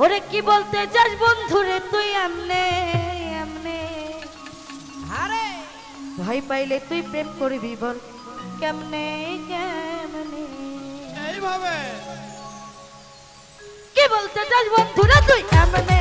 ওরে কি বলতে চাস বন্ধুরে তুই এমনে এমনে আরে! ভয় পাইলে তুই প্রেম করবি বল কেমনে কেমনে? এইভাবে। কি বলতে চাস বন্ধুরে তুই এমনে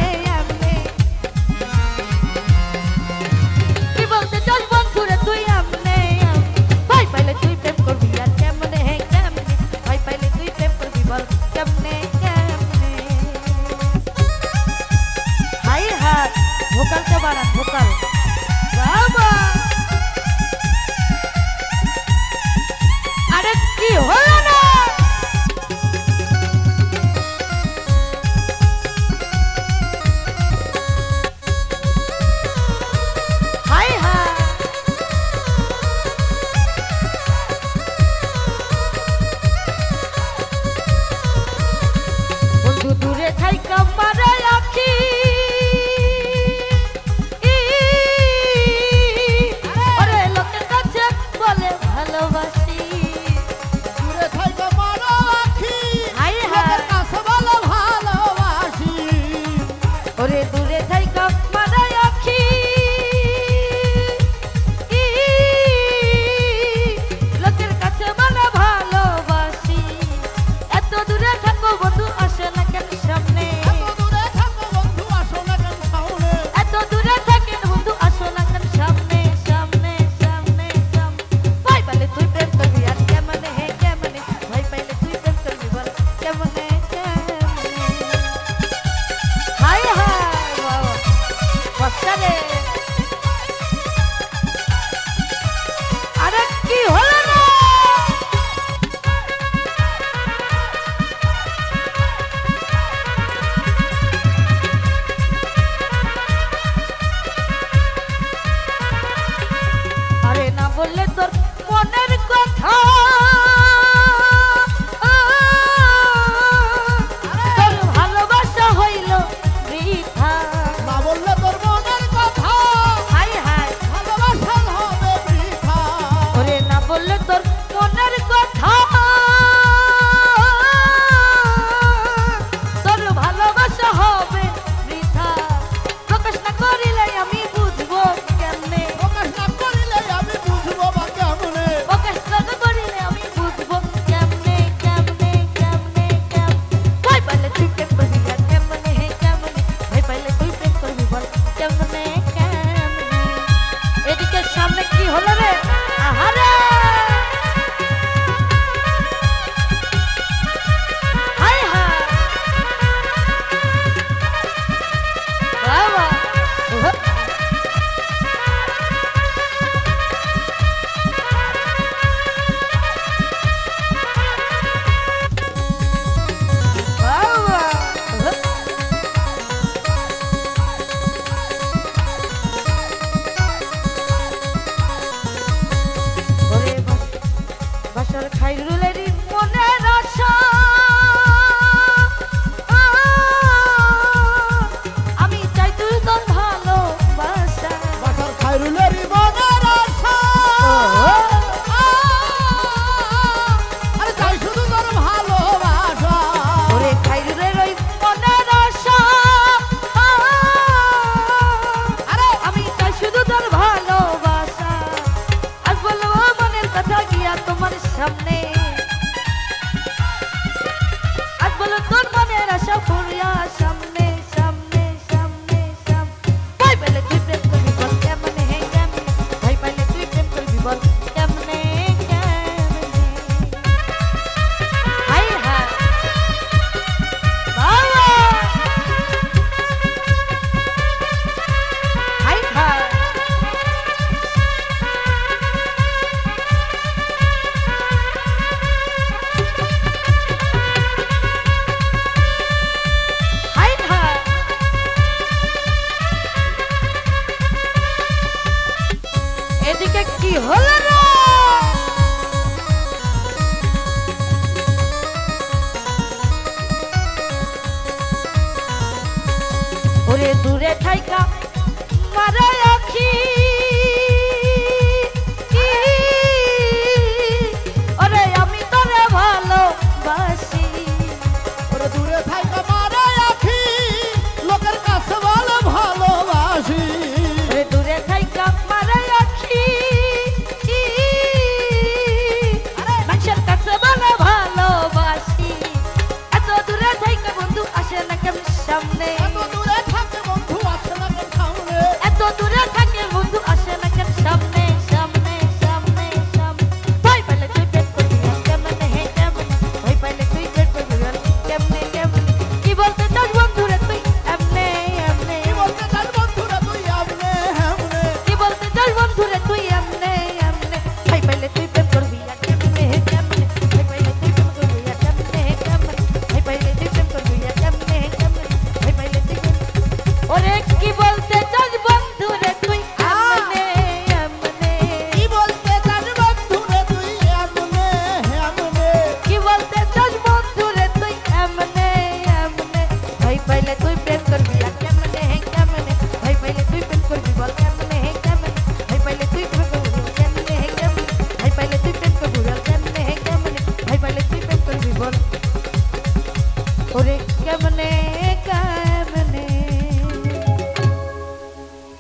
তোর কি হলো ওরে দূরে থাইকা মারা